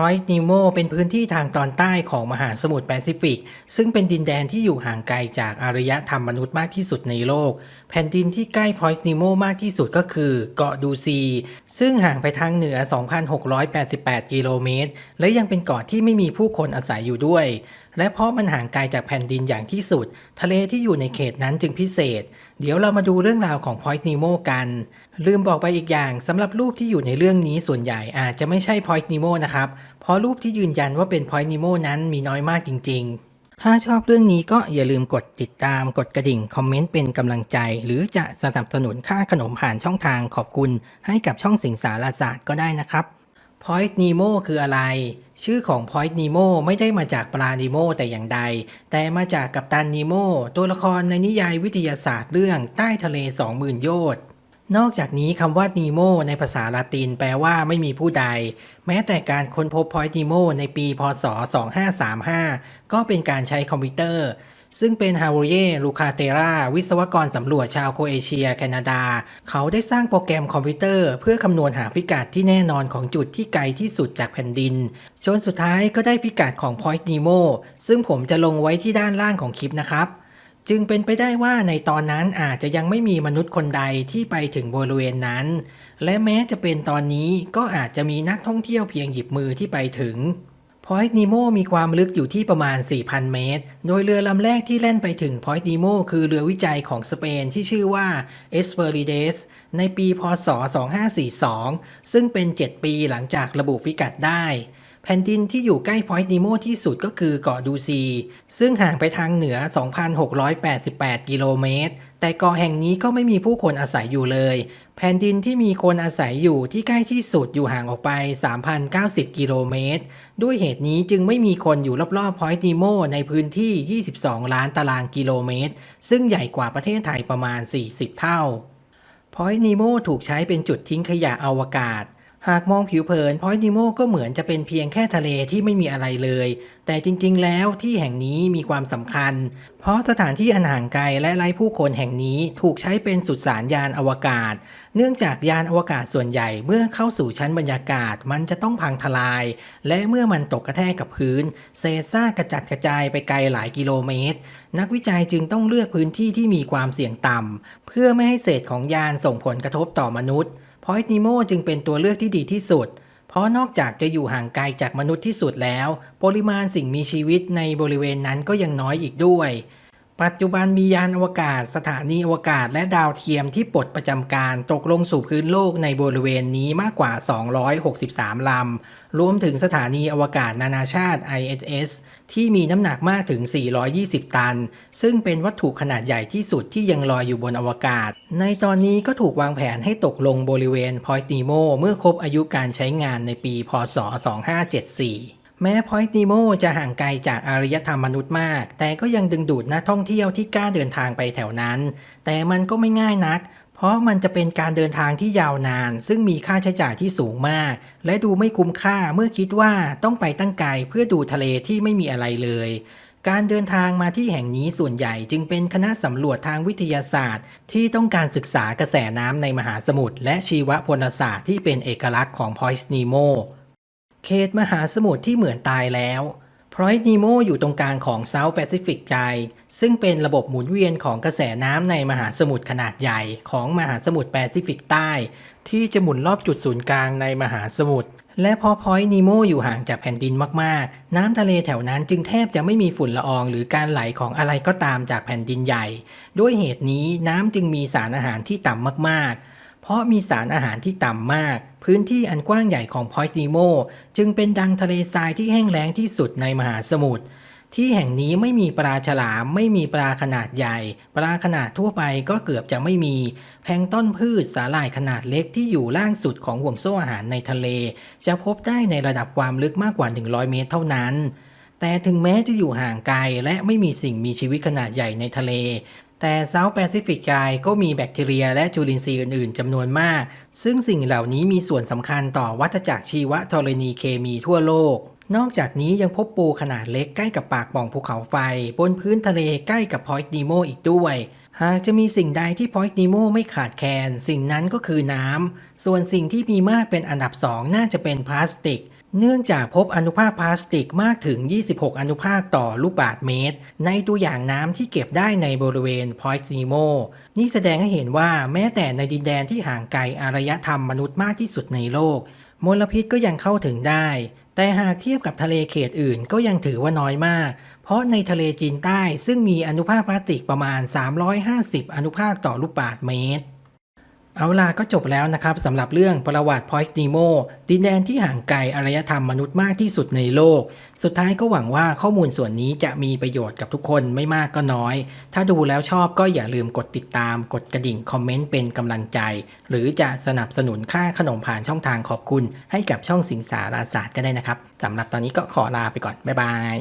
Point Nemo เป็นพื้นที่ทางตอนใต้ของมหาสมุทรแปซิฟิก ซึ่งเป็นดินแดนที่อยู่ห่างไกลจากอารยธรรมมนุษย์มากที่สุดในโลก แผ่นดินที่ใกล้ Point Nemo มากที่สุดก็คือเกาะดูซี ซึ่งห่างไปทางเหนือ 2,688 กิโลเมตร และยังเป็นเกาะที่ไม่มีผู้คนอาศัยอยู่ด้วย และเพราะมันห่างไกลจากแผ่นดินอย่างที่สุด ทะเลที่อยู่ในเขตนั้นจึงพิเศษ เดี๋ยวเรามาดูเรื่องราวของ Point Nemo กัน ลืมบอกไปอีกอย่างสำหรับรูปที่อยู่ในเรื่องนี้ส่วนใหญ่อาจจะไม่ใช่ Point Nemo นะครับ เพราะรูปที่ยืนยันว่าเป็น Point Nemo นั้นมีน้อยมากจริง ๆ ถ้าชอบเรื่องนี้ก็อย่าลืมกดติดตามกดกระดิ่ง คอมเมนต์เป็นกำลังใจ หรือจะสนับสนุนค่าขนมผ่านช่องทางขอบคุณ ให้กับช่องสิงสารศาสตร์ก็ได้นะครับ Point Nemo คืออะไร ชื่อของ Point Nemo ไม่ได้มาจากปลานีโมแต่อย่างใด แต่มาจากกัปตันนีโมตัวละครในนิยายวิทยาศาสตร์เรื่องใต้ทะเล 20,000 โยชน์นอกจากนี้คำว่านีโมในภาษาละตินแปลว่าไม่มีผู้ใด แม้แต่การค้นพบ Point Nemo ในปีพศ 2535 ก็เป็นการใช้คอมพิวเตอร์ ซึ่งเป็นฮาวเย่ลูคาเตราวิศวกรสำรวจชาวโคเอเชีย แคนาดา เขาได้สร้างโปรแกรมคอมพิวเตอร์ เพื่อคำนวณหาพิกัดที่แน่นอนของจุดที่ไกลที่สุดจากแผ่นดิน จนสุดท้ายก็ได้พิกัดของ Point Nemo ซึ่งผมจะลงไว้ที่ด้านล่างของคลิปนะครับ จึงเป็นไปได้ว่าในตอนนั้นอาจจะยังไม่มีมนุษย์คนใดที่ไปถึงบริเวณนั้น และแม้จะเป็นตอนนี้ก็อาจจะมีนักท่องเที่ยวเพียงหยิบมือที่ไปถึง พอยต์นีโมมีความลึกอยู่ที่ประมาณ 4,000 เมตร โดยเรือลำแรกที่แล่นไปถึงพอยต์นีโมคือเรือวิจัยของสเปนที่ชื่อว่า Esperides ในปี พศ 2542 ซึ่งเป็น 7 ปีหลังจากระบุพิกัดได้ แผ่นดินที่อยู่ใกล้ Point Nemo ที่สุดก็คือเกาะดูซี ซึ่งห่างไปทางเหนือ 2,688 กิโลเมตร แต่เกาะแห่งนี้ก็ไม่มีผู้คนอาศัยอยู่เลย แผ่นดินที่มีคนอาศัยอยู่ที่ใกล้ที่สุดอยู่ห่างออกไป 3,090 กิโลเมตร ด้วยเหตุนี้จึงไม่มีคนอยู่รอบๆ Point Nemo ในพื้นที่ 22 ล้านตารางกิโลเมตร ซึ่งใหญ่กว่าประเทศไทยประมาณ 40 เท่า Point Nemo ถูกใช้เป็นจุดทิ้งขยะอวกาศ หากมองผิวเผิน Point Nemo ก็เหมือนจะเป็นเพียงแค่ทะเลที่ไม่มีอะไรเลย แต่จริงๆ แล้วที่แห่งนี้มีความสำคัญ เพราะสถานที่อันห่างไกลและไร้ผู้คนแห่งนี้ถูกใช้เป็นสุสานยานอวกาศ เนื่องจากยานอวกาศส่วนใหญ่เมื่อเข้าสู่ชั้นบรรยากาศมันจะต้องพังทลาย และเมื่อมันตกกระแทกกับพื้น เศษซากกระจัดกระจายไปไกลหลายกิโลเมตร นักวิจัยจึงต้องเลือกพื้นที่ที่มีความเสี่ยงต่ำเพื่อไม่ให้เศษของยานส่งผลกระทบต่อมนุษย์ Point Nemo จึงเป็นตัวเลือกที่ดีที่สุด เพราะนอกจากจะอยู่ห่างไกลจากมนุษย์ที่สุดแล้ว ปริมาณสิ่งมีชีวิตในบริเวณนั้นก็ยังน้อยอีกด้วย ปัจจุบันมียานอวกาศ สถานีอวกาศและดาวเทียมที่ปลดประจำการตกลงสู่พื้นโลกในบริเวณนี้มากกว่า 263 ลำ รวมถึงสถานีอวกาศนานาชาติ ISS ที่มีน้ำหนักมากถึง 420 ตัน ซึ่งเป็นวัตถุขนาดใหญ่ที่สุดที่ยังลอยอยู่บนอวกาศ ในตอนนี้ก็ถูกวางแผนให้ตกลงบริเวณ Point Nemo เมื่อครบอายุการใช้งานในปี พศ 2574 แม้ Point Nemo จะห่างไกลจากอารยธรรมมนุษย์มาก แต่ก็ยังดึงดูดนักท่องเที่ยวที่กล้าเดินทางไปแถวนั้น แต่มันก็ไม่ง่ายนัก เพราะมันจะเป็นการเดินทางที่ยาวนาน ซึ่งมีค่าใช้จ่ายที่สูงมาก และดูไม่คุ้มค่าเมื่อคิดว่าต้องไปตั้งไกลเพื่อดูทะเลที่ไม่มีอะไรเลย การเดินทางมาที่แห่งนี้ส่วนใหญ่จึงเป็นคณะสำรวจทางวิทยาศาสตร์ ที่ต้องการศึกษากระแสน้ำในมหาสมุทรและชีวพลศาสตร์ที่เป็นเอกลักษณ์ของ Point Nemo เขตมหาสมุทรที่เหมือนตายแล้ว Point Nemo อยู่ตรงกลางของ South Pacific ใจซึ่งเป็นระบบหมุนเวียนของกระแสน้ำในมหาสมุทรขนาดใหญ่ของมหาสมุทรแปซิฟิกใต้ ที่จะหมุนรอบจุดศูนย์กลางในมหาสมุทรและพอ Point Nemo อยู่ห่างจากแผ่นดินมากๆ น้ำทะเลแถวนั้นจึงแทบจะไม่มีฝุ่นละอองหรือการไหลของอะไรก็ตามจากแผ่นดินใหญ่ ด้วยเหตุนี้น้ำจึงมีสารอาหารที่ต่ำมากๆ เพราะมีสารอาหารที่ต่ำมาก พื้นที่อันกว้างใหญ่ของ Point Nemo จึงเป็นดังทะเลทรายที่แห้งแล้งที่สุดในมหาสมุทรที่แห่งนี้ไม่มีปลาฉลาม ไม่มีปลาขนาดใหญ่ ปลาขนาดทั่วไปก็เกือบจะไม่มี แพงต้นพืชสาหร่ายขนาดเล็กที่อยู่ล่างสุดของห่วงโซ่อาหารในทะเล จะพบได้ในระดับความลึกมากกว่า 100 เมตรเท่านั้น แต่ถึงแม้จะอยู่ห่างไกลและไม่มีสิ่งมีชีวิตขนาดใหญ่ในทะเล แต่เซาท์แปซิฟิกไกก็มีแบคทีเรียและจุลินทรีย์อื่นๆจำนวนมาก ซึ่งสิ่งเหล่านี้มีส่วนสำคัญต่อวัฏจักรชีวธรณีเคมีทั่วโลก นอกจากนี้ยังพบปูขนาดเล็กใกล้กับปากป่องภูเขาไฟ บนพื้นทะเลใกล้กับพอยต์นีโมอีกด้วย หากจะมีสิ่งใดที่พอยต์นีโมไม่ขาดแคลนสิ่งนั้นก็คือน้ำ ส่วนสิ่งที่มีมากเป็นอันดับสองน่าจะเป็นพลาสติก เนื่องจากพบอนุภาคพลาสติกมากถึง 26 อนุภาคต่อลูกบาศก์เมตร ในตัวอย่างน้ำที่เก็บได้ในบริเวณพอยต์นีโมนี่แสดงให้เห็นว่าแม้แต่ในดินแดนที่ห่างไกลอารยธรรมมนุษย์มากที่สุดในโลก มลพิษก็ยังเข้าถึงได้ แต่หากเทียบกับทะเลเขตอื่นก็ยังถือว่าน้อยมาก เพราะในทะเลจีนใต้ซึ่งมีอนุภาคพลาสติกประมาณ 350 อนุภาคต่อลูกบาศก์เมตร เอาล่ะก็จบแล้วนะครับสำหรับเรื่องประวัติพอยต์นีโมดินแดนที่ห่างไกลอารยธรรมมนุษย์มากที่สุดในโลก สุดท้ายก็หวังว่าข้อมูลส่วนนี้จะมีประโยชน์กับทุกคนไม่มากก็น้อย ถ้าดูแล้วชอบก็อย่าลืมกดติดตาม กดกระดิ่งคอมเมนต์เป็นกำลังใจ หรือจะสนับสนุนค่าขนมผ่านช่องทางขอบคุณ ให้กับช่องสิงสาราศาสตร์ก็ได้นะครับสำหรับตอนนี้ก็ขอลาไปก่อนบ๊ายบาย